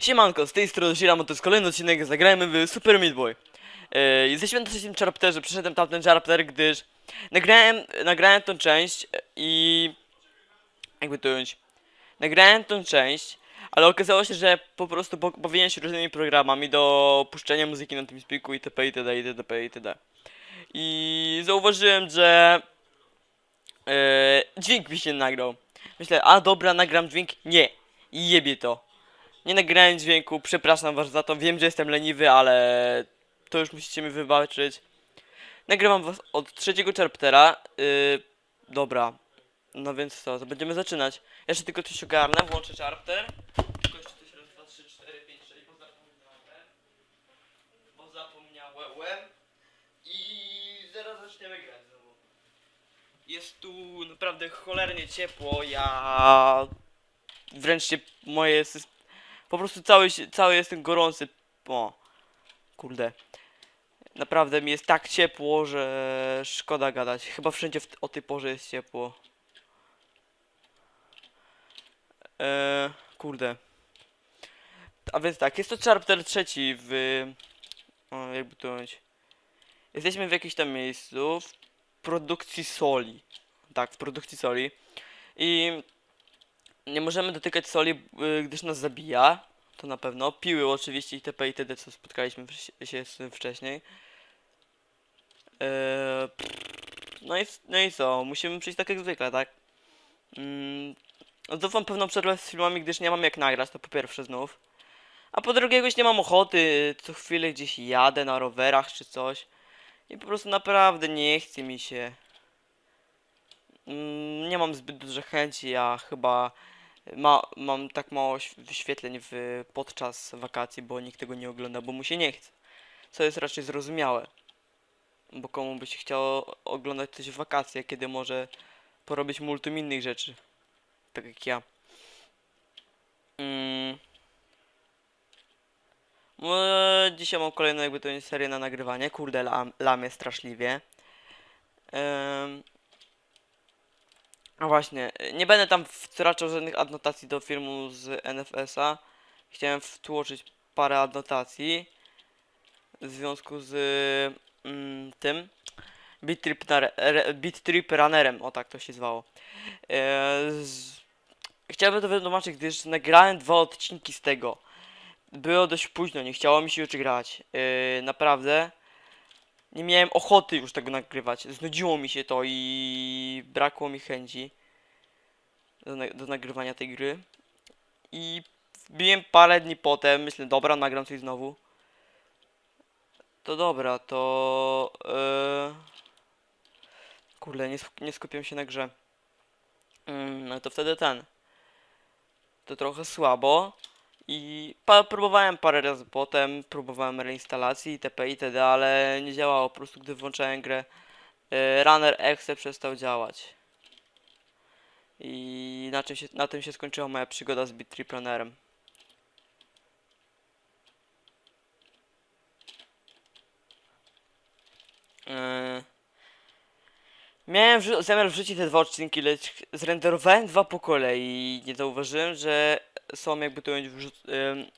Siemanko, z tej strony Shiramo, to jest kolejny odcinek, zagrajmy w Super Meat Boy. Yy, jesteśmy na trzecim chapterze, przeszedłem tamten chapter, gdyż nagrałem, nagrałem tą część i... jakby to ująć... Nagrałem tą część, ale okazało się, że po prostu powinienem się różnymi programami do puszczenia muzyki na tym spiku itp. itd. itd. itd. I zauważyłem, że... Yy, dźwięk mi się nagrał. Myślę, a dobra, nagram dźwięk. Nie. Jebie to. Nie nagrałem dźwięku, przepraszam was za to, wiem, że jestem leniwy, ale to już musicie mi wybaczyć. Nagrywam was od trzeciego chaptera. Yy, dobra, no więc co, to będziemy zaczynać. Jeszcze tylko coś ogarnę, włączę chapter. Tylko jeszcze coś raz, dwa, trzy, cztery, pięć, sześć, bo zapomniałem. Bo zapomniałem. I zaraz zaczniemy grać znowu. Jest tu naprawdę cholernie ciepło, ja... Wręcz się moje po prostu cały, cały jestem gorący. O, kurde. Naprawdę mi jest tak ciepło, że szkoda gadać. Chyba wszędzie w, o tej porze jest ciepło. Eee, kurde. A więc tak, jest to chapter trzeci w... O, jakby to powiedzieć. Jesteśmy w jakimś tam miejscu w produkcji soli. Tak, w produkcji soli. I nie możemy dotykać soli, y, gdyż nas zabija. To na pewno. Piły oczywiście itp. itd. co spotkaliśmy się z tym wcześniej. Eee, no, i, no i co? Musimy przyjść tak jak zwykle, tak? Mm, pewną przerwę z filmami, gdyż nie mam jak nagrać, to po pierwsze znów. A po drugie, jakoś nie mam ochoty. Co chwilę gdzieś jadę na rowerach czy coś. I po prostu naprawdę nie chce mi się. Mm, nie mam zbyt dużo chęci, a chyba ma, mam tak mało wyświetleń w, podczas wakacji, bo nikt tego nie ogląda, bo mu się nie chce. Co jest raczej zrozumiałe. Bo komu by się chciało oglądać coś w wakacje, kiedy może porobić multum innych rzeczy. Tak jak ja. Mm. No, dzisiaj mam kolejną jakby serię na nagrywanie. Kurde, lam, lamię straszliwie. Em, a właśnie, y, nie będę tam wtraczał żadnych adnotacji do filmu z NFS-a. Chciałem wtłoczyć parę adnotacji w związku z mm, tym Beat Trip, Beat Trip Runnerem, o tak to się zwało. E, z... Chciałbym to wytłumaczyć, gdyż nagrałem dwa odcinki z tego. Było dość późno, nie chciało mi się już grać. E, naprawdę. Nie miałem ochoty już tego nagrywać. Znudziło mi się to i brakło mi chęci do, na- do nagrywania tej gry. I wbiłem parę dni potem, myślę, dobra, nagram coś znowu. To dobra, to... Yy... Kurde, nie, nie skupiam się na grze. Mm, no to wtedy ten. To trochę słabo. I pa próbowałem parę razy potem, próbowałem reinstalacji itp. itd., ale nie działało. Po prostu gdy włączałem grę, yy, Runner Exe przestał działać. I na, czym się, na tym się skończyła moja przygoda z Beat Trip Runnerem. Yy. Miałem zamiar wrzucić te dwa odcinki, lecz zrenderowałem dwa po kolei i nie zauważyłem, że są jakby to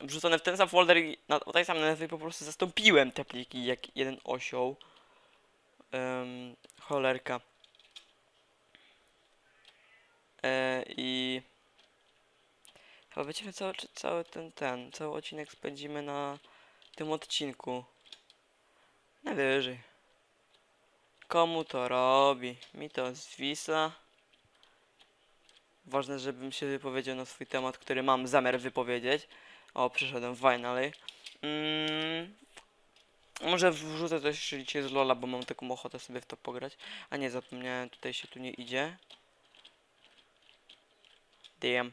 wrzucone w ten sam folder i na tej samej nazwie po prostu zastąpiłem te pliki jak jeden osioł. Ym, cholerka. E, I chyba będziemy cały, cały ten, ten, cały odcinek spędzimy na tym odcinku. Najwyżej. Komu to robi? Mi to zwisa. Ważne, żebym się wypowiedział na swój temat, który mam zamiar wypowiedzieć. O, przyszedłem finally. Mm, może wrzucę coś dzisiaj z Lola, bo mam taką ochotę sobie w to pograć. A nie, zapomniałem, tutaj się tu nie idzie. Damn.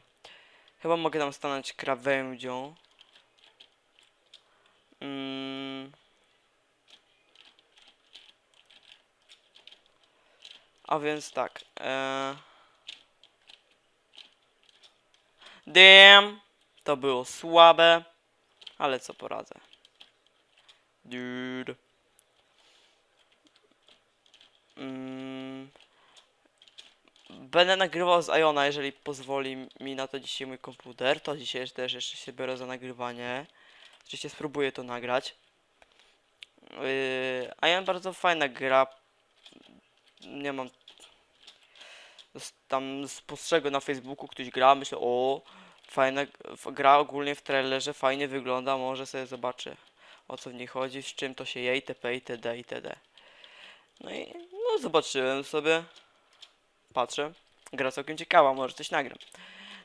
Chyba mogę tam stanąć krawędzią. Mm. A więc tak. E... Damn. To było słabe. Ale co poradzę. Dude. Mm. Będę nagrywał z Iona, jeżeli pozwoli mi na to dzisiaj mój komputer. To dzisiaj też jeszcze się biorę za nagrywanie. Oczywiście spróbuję to nagrać. Yy, Ion bardzo fajna gra. Nie mam... Tam spostrzegłem na Facebooku, ktoś gra, myślę, o, fajna gra ogólnie w trailerze, fajnie wygląda, może sobie zobaczę o co w niej chodzi, z czym to się je, itp, itd, itd. No i no zobaczyłem sobie, patrzę, gra całkiem ciekawa, może coś nagram.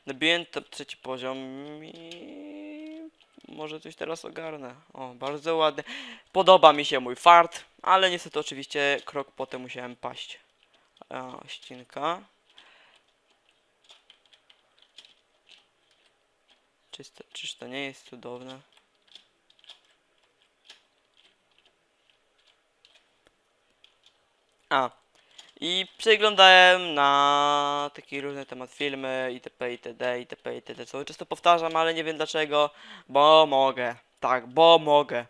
Nabiłem top trzeci poziom i może coś teraz ogarnę. O, bardzo ładny. Podoba mi się mój fart, ale niestety oczywiście krok potem musiałem paść. A, ścinka. Czyż to, czyż to nie jest cudowne? A. I przeglądałem na taki różny temat filmy itp. itd. itp. itd. Co często powtarzam, ale nie wiem dlaczego. Bo mogę. Tak, bo mogę.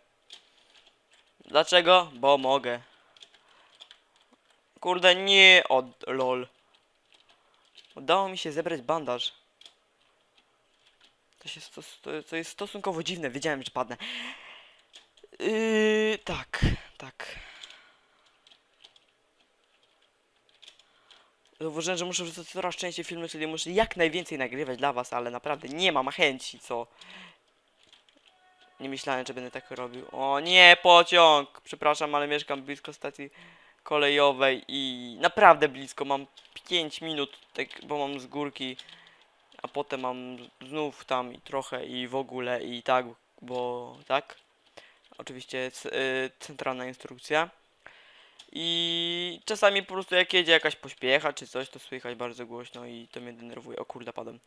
Dlaczego? Bo mogę. Kurde, nie od lol. Udało mi się zebrać bandaż. To, się stos, to, to jest stosunkowo dziwne, wiedziałem, że padnę. Yy, tak, tak. Zauważyłem, że muszę wrzucać coraz częściej filmy, czyli muszę jak najwięcej nagrywać dla was, ale naprawdę nie mam chęci, co? Nie myślałem, że będę tak robił. O nie, pociąg! Przepraszam, ale mieszkam blisko stacji kolejowej i naprawdę blisko. Mam 5 minut, tak, bo mam z górki, a potem mam znów tam i trochę i w ogóle i tak, bo tak. Oczywiście y, centralna instrukcja. I czasami po prostu jak jedzie jakaś pośpiecha czy coś, to słychać bardzo głośno i to mnie denerwuje. O kurde, padłem.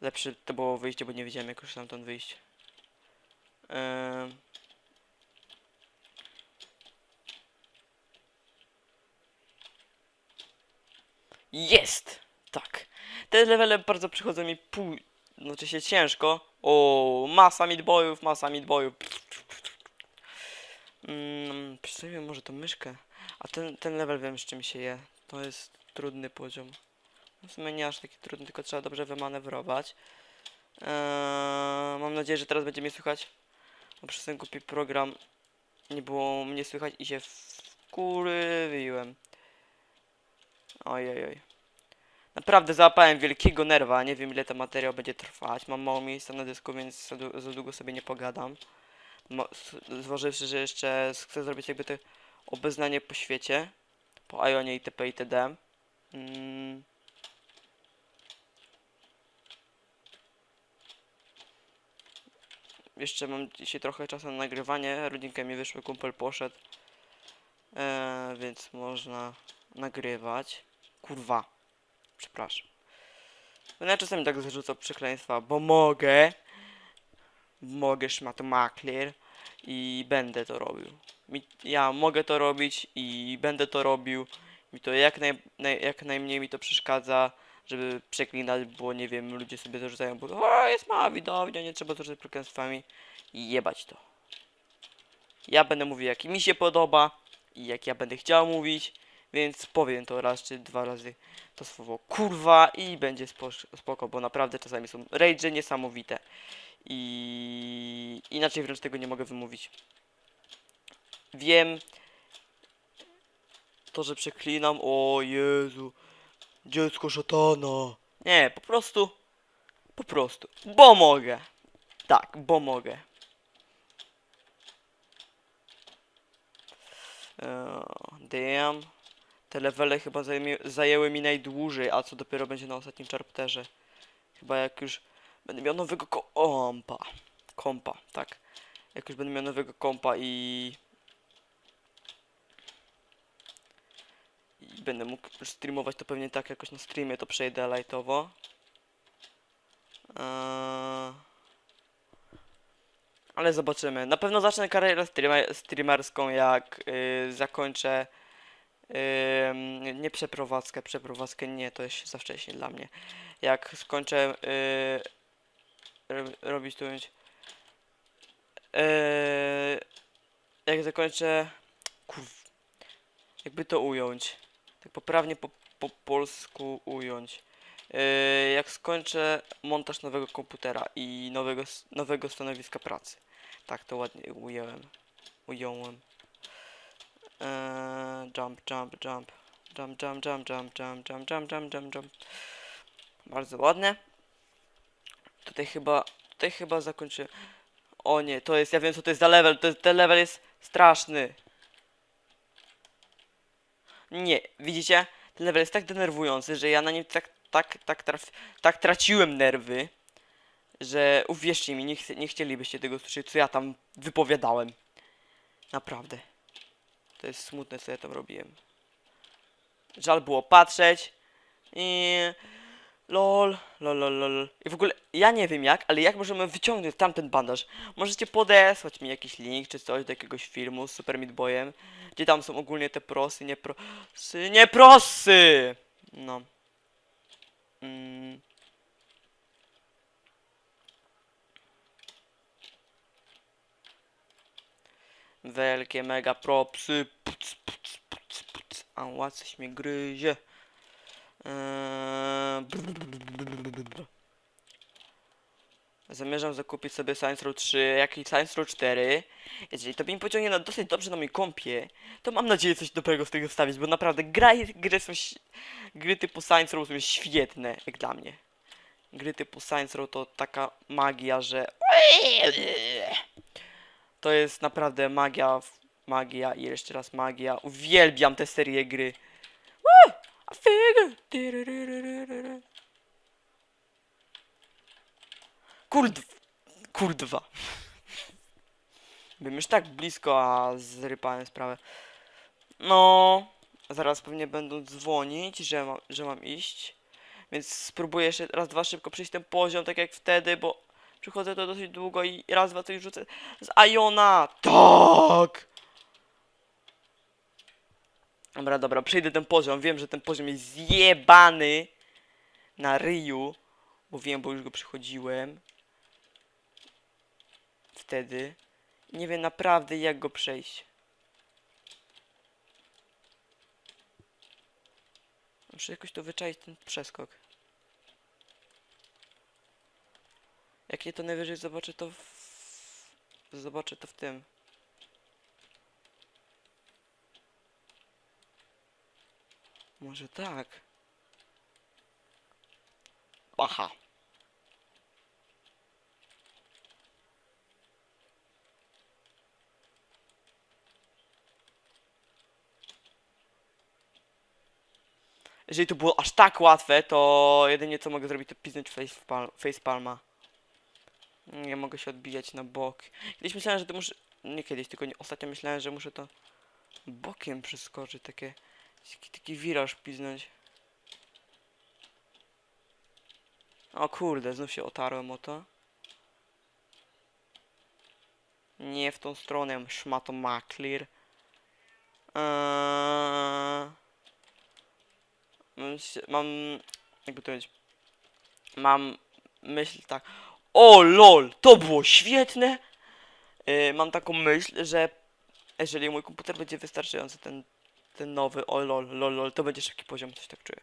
Lepsze to było wyjście, bo nie wiedziałem jak już stamtąd wyjść. Ehm. Jest! Tak. Te levele bardzo przychodzą mi pół... Znaczy się ciężko. O, masa midboyów, masa midboyów. Mm, Przystojmy może tą myszkę. A ten, ten level wiem z czym się je. To jest trudny poziom. W sumie nie aż taki trudny, tylko trzeba dobrze wymanewrować. Eee, mam nadzieję, że teraz będzie mnie słychać. Bo przez ten głupi program nie było mnie słychać i się wkurwiłem. Ojej, oj. Naprawdę załapałem wielkiego nerwa, nie wiem ile ten materiał będzie trwać. Mam mało miejsca na dysku, więc za, długo sobie nie pogadam. Zważywszy, że jeszcze chcę zrobić jakby te obeznanie po świecie. Po Ionie itp. itd. Mm. Jeszcze mam dzisiaj trochę czasu na nagrywanie. Rodzinka mi wyszły, kumpel poszedł. Eee, więc można nagrywać. Kurwa. Przepraszam. Ja czasami tak zarzucam przekleństwa, bo mogę. Mogę szmato makler i będę to robił. Ja mogę to robić i będę to robił. Mi to jak, naj, naj, jak najmniej mi to przeszkadza, żeby przeklinać, bo nie wiem, ludzie sobie zarzucają, bo o, jest mała widownia, nie trzeba zarzucać przekleństwami. Jebać to. Ja będę mówił jak mi się podoba i jak ja będę chciał mówić, więc powiem to raz czy dwa razy to słowo kurwa i będzie spo- spoko, bo naprawdę czasami są rage niesamowite i inaczej wręcz tego nie mogę wymówić. Wiem to, że przeklinam, o Jezu, dziecko szatana. Nie, po prostu, po prostu, bo mogę. Tak, bo mogę. Eee, damn. Te levele chyba zajmie, zajęły mi najdłużej, a co dopiero będzie na ostatnim czarpterze. Chyba jak już będę miał nowego kompa. Kompa, tak. Jak już będę miał nowego kompa i... I będę mógł streamować to pewnie tak jakoś na streamie to przejdę lightowo. Eee... Ale zobaczymy. Na pewno zacznę karierę streamer, streamerską jak yy, zakończę Nie przeprowadzkę, przeprowadzkę nie, to jest za wcześnie dla mnie. Jak skończę yy, ro- robić będzie. Yy, jak zakończę. Kurw. Jakby to ująć. Tak poprawnie po po polsku ująć? Yy, jak skończę montaż nowego komputera i nowego, nowego stanowiska pracy. Tak to ładnie ująłem. Ująłem. Eee, jump, jump, jump. Jump, jump, jump, jump, jump, jump, jump, jump, jump, jump. Bardzo ładne. Tutaj chyba, tutaj chyba zakończę. O nie, to jest, ja wiem co to jest za level, to jest, ten level jest straszny. Nie, widzicie? Ten level jest tak denerwujący, że ja na nim tak, tak, tak, traf, tak traciłem nerwy, że uwierzcie mi, nie, nie chcielibyście tego słyszeć, co ja tam wypowiadałem. Naprawdę. To jest smutne, co ja tam robiłem. Żal było patrzeć. I... Lol, lol, lol, lol. I w ogóle, ja nie wiem jak, ale jak możemy wyciągnąć tamten bandaż? Możecie podesłać mi jakiś link czy coś do jakiegoś filmu z Super Meat Boyem, gdzie tam są ogólnie te prosy, nie prosy, nie prosy! No. Mm. Wielkie mega propsy. Puc, puc, puc, puc. Ała, coś mnie gryzie. Eee. Zamierzam zakupić sobie Science Row 3, jak i Science Row 4. Jeżeli to mi pociągnie na dosyć dobrze na mojej kompie, to mam nadzieję coś dobrego z tego wstawić, bo naprawdę gra, gry, są, gry typu Science Row są świetne, jak dla mnie. Gry typu Science Row to taka magia, że... To jest naprawdę magia, magia i jeszcze raz magia. Uwielbiam tę serię gry. Woo! Kurd... Kurdwa. Byłem już tak blisko, a zrypałem sprawę. No... Zaraz pewnie będą dzwonić, że mam, że mam iść. Więc spróbuję jeszcze raz, dwa szybko przejść ten poziom, tak jak wtedy, bo przychodzę to dosyć długo i raz, dwa coś rzucę z Iona. Tak! Dobra, dobra, przejdę ten poziom. Wiem, że ten poziom jest zjebany na ryju. Bo wiem, bo już go przychodziłem. Wtedy. Nie wiem naprawdę jak go przejść. Muszę jakoś to wyczaić ten przeskok. Jak nie to najwyżej zobaczę to w... Zobaczę to w tym. Może tak. Aha. Jeżeli to było aż tak łatwe, to jedynie co mogę zrobić to piznąć facepal- facepalma. Nie mogę się odbijać na bok. Kiedyś myślałem, że to muszę... Nie kiedyś, tylko nie, ostatnio myślałem, że muszę to bokiem przeskoczyć. Takie... Taki, taki wiraż piznąć. O kurde, znów się otarłem o to. Nie w tą stronę, szmato maklir. Eee... Mam. Jakby to powiedzieć... Mam myśl tak... O lol, to było świetne! Yy, mam taką myśl, że jeżeli mój komputer będzie wystarczający, ten, ten nowy, o lol, lol, lol, to będzie szybki poziom, coś tak czuję.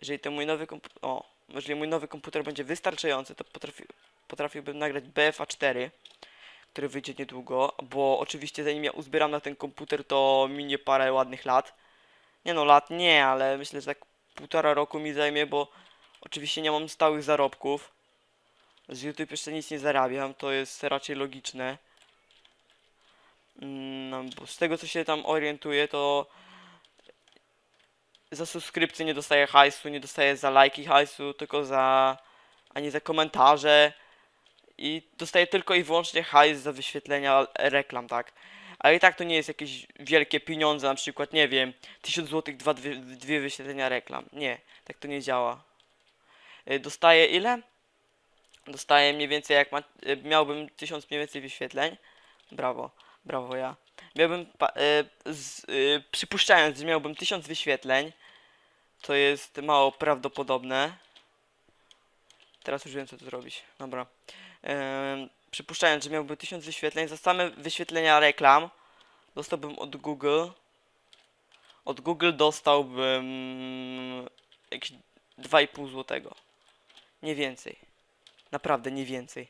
Jeżeli ten mój nowy komputer, o, jeżeli mój nowy komputer będzie wystarczający, to potrafi, potrafiłbym nagrać BFA 4, który wyjdzie niedługo, bo oczywiście zanim ja uzbieram na ten komputer, to minie parę ładnych lat. Nie no, lat nie, ale myślę, że tak półtora roku mi zajmie, bo oczywiście nie mam stałych zarobków. Z YouTube jeszcze nic nie zarabiam, to jest raczej logiczne. Mm, No, bo z tego co się tam orientuję, to za subskrypcję nie dostaję hajsu, nie dostaję za lajki hajsu, tylko za, a nie za komentarze. I dostaję tylko i wyłącznie hajs za wyświetlenia reklam, tak? Ale i tak to nie jest jakieś wielkie pieniądze, na przykład, nie wiem, 1000 zł, dwa, dwie, dwie wyświetlenia reklam. Nie, tak to nie działa. Y, Dostaję ile? Dostaję mniej więcej jak ma, y, miałbym 1000 mniej więcej wyświetleń. Brawo, brawo ja. Miałbym, y, z, y, przypuszczając, że miałbym 1000 wyświetleń, to jest mało prawdopodobne. Teraz już wiem co tu zrobić. Dobra. Ym, przypuszczając, że miałbym 1000 wyświetleń, za same wyświetlenia reklam dostałbym od Google od Google dostałbym jakieś 2,5 złotego. Nie więcej. Naprawdę nie więcej.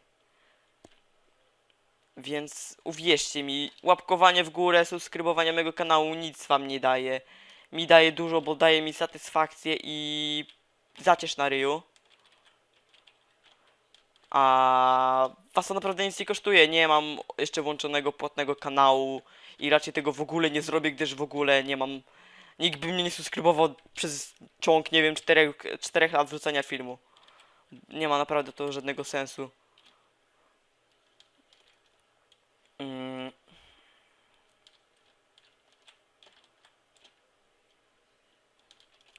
Więc uwierzcie mi, łapkowanie w górę, subskrybowanie mojego kanału nic wam nie daje. Mi daje dużo, bo daje mi satysfakcję i zacierz na ryju. A was to naprawdę nic nie kosztuje. Nie mam jeszcze włączonego płatnego kanału i raczej tego w ogóle nie zrobię, gdyż w ogóle nie mam. Nikt by mnie nie subskrybował przez ciąg, nie wiem, 4, 4 lat wrzucania filmu. Nie ma naprawdę to żadnego sensu. Mm.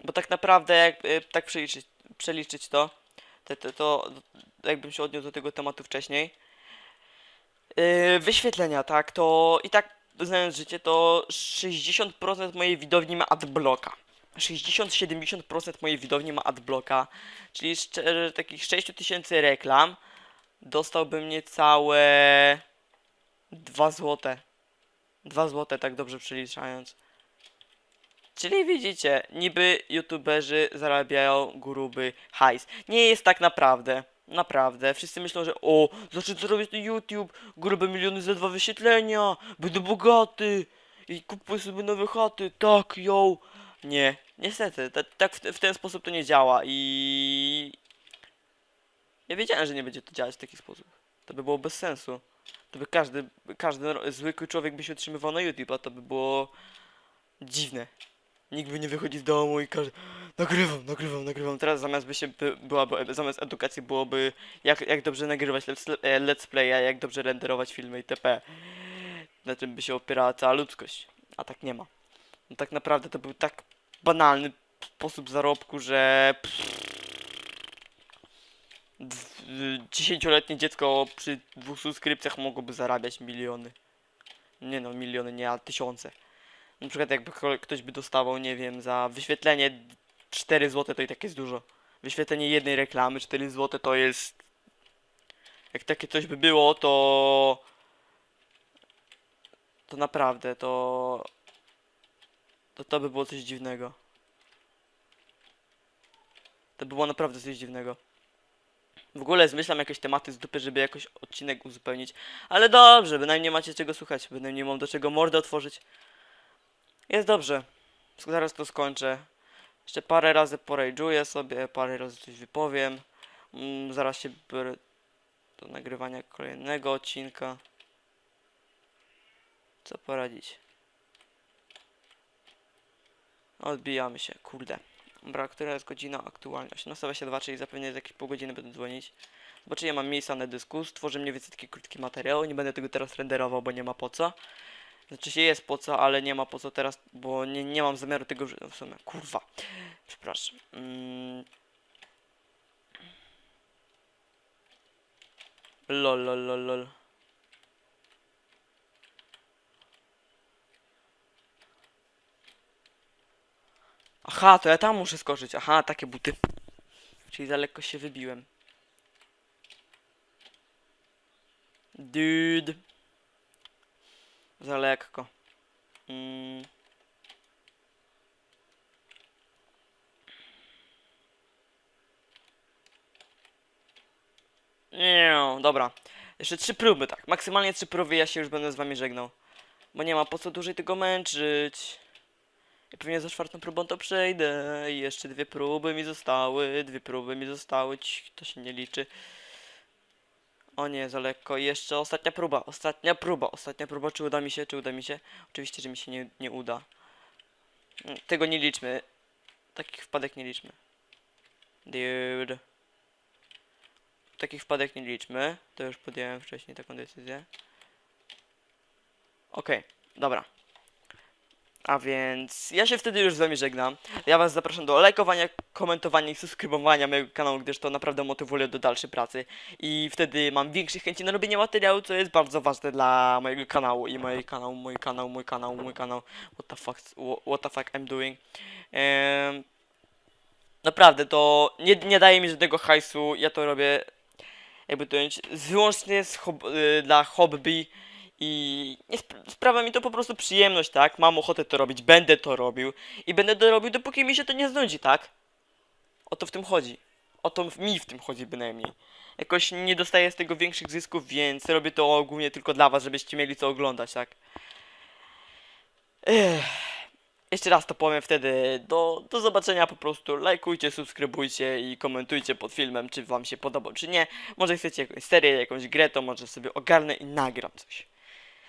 Bo tak naprawdę, jak y, tak przeliczyć, przeliczyć to, to, to, to jakbym się odniósł do tego tematu wcześniej. Yy, wyświetlenia, tak, to i tak znając życie, to 60% mojej widowni ma adblocka. 60-70% mojej widowni ma adblocka, czyli szczerze, takich 6000 reklam dostałbym niecałe 2 złote. 2 złote, tak dobrze przeliczając. Czyli widzicie, niby youtuberzy zarabiają gruby hajs. Nie jest tak naprawdę. Naprawdę. Wszyscy myślą, że o, zacznę co robić na YouTube, grube miliony za dwa wyświetlenia, będę bogaty i kupuję sobie nowe chaty, tak, yo. Nie, niestety, ta- tak w, w ten sposób to nie działa i... Ja wiedziałem, że nie będzie to działać w taki sposób. To by było bez sensu. To by każdy, każdy zwykły człowiek by się utrzymywał na YouTube, a to by było dziwne. Nikt by nie wychodzi z domu i każe nagrywam, nagrywam, nagrywam. Teraz zamiast by się by, byłaby, zamiast edukacji byłoby jak, jak dobrze nagrywać let's, e, let's playa, jak dobrze renderować filmy itp. Na czym by się opierała cała ludzkość. A tak nie ma. No tak naprawdę to był tak banalny sposób zarobku, że dziesięcioletnie dziecko przy dwóch subskrypcjach mogłoby zarabiać miliony. Nie no, miliony nie, a tysiące. Na przykład jakby ktoś by dostawał, nie wiem, za wyświetlenie 4 zł to i tak jest dużo. Wyświetlenie jednej reklamy 4 zł to jest... Jak takie coś by było, to... To naprawdę, to... To to by było coś dziwnego. To by było naprawdę coś dziwnego. W ogóle zmyślam jakieś tematy z dupy, żeby jakoś odcinek uzupełnić. Ale dobrze, bynajmniej macie czego słuchać, bynajmniej mam do czego mordę otworzyć. Jest dobrze. Zaraz to skończę. Jeszcze parę razy porajdżuję sobie, parę razy coś wypowiem. Mm, zaraz się biorę do nagrywania kolejnego odcinka. Co poradzić? Odbijamy się, kurde. Dobra, która jest godzina aktualnie? 18.22, czyli zapewne za jakieś pół godziny będę dzwonić. Zobaczę, ja mam miejsca na dysku, stworzę mniej więcej taki krótki materiał. Nie będę tego teraz renderował, bo nie ma po co. Znaczy się jest po co, ale nie ma po co teraz, bo nie, nie mam zamiaru tego w sumie. Kurwa. Przepraszam. Mm. Lol, lol, lol, lol. Aha, to ja tam muszę skoczyć. Aha, takie buty. Czyli za lekko się wybiłem. Dude. Za lekko. Mm. Nie, dobra. Jeszcze trzy próby, tak. Maksymalnie trzy próby, ja się już będę z wami żegnał. Bo nie ma po co dłużej tego męczyć. I pewnie za czwartą próbą to przejdę. I jeszcze dwie próby mi zostały. Dwie próby mi zostały. Ci, to się nie liczy. O nie, za lekko. I jeszcze ostatnia próba. Ostatnia próba. Ostatnia próba. Czy uda mi się? Czy uda mi się? Oczywiście, że mi się nie, nie uda. Tego nie liczmy. Takich wpadek nie liczmy. Dude. Takich wpadek nie liczmy. To już podjąłem wcześniej taką decyzję. Okej, dobra. A więc ja się wtedy już z wami żegnam. Ja was zapraszam do lajkowania, komentowania i subskrybowania mojego kanału, gdyż to naprawdę motywuje do dalszej pracy. I wtedy mam większych chęci na robienie materiału, co jest bardzo ważne dla mojego kanału i mój kanał, mój kanał, mój kanał, mój kanał. What the fuck, wha- what the fuck I'm doing. Em, naprawdę, to nie, nie daje mi żadnego hajsu, ja to robię jakby to wyłącznie z hob- y, dla hobby I nie sp- sprawia mi to po prostu przyjemność, tak? Mam ochotę to robić, będę to robił i będę to robił, dopóki mi się to nie znudzi, tak? O to w tym chodzi. O to mi w tym chodzi bynajmniej. Jakoś nie dostaję z tego większych zysków, więc robię to ogólnie tylko dla was, żebyście mieli co oglądać, tak? Ech. Jeszcze raz to powiem wtedy. Do, do zobaczenia po prostu. Lajkujcie, subskrybujcie i komentujcie pod filmem, czy wam się podobał, czy nie. Może chcecie jakąś serię, jakąś grę, to może sobie ogarnę i nagram coś.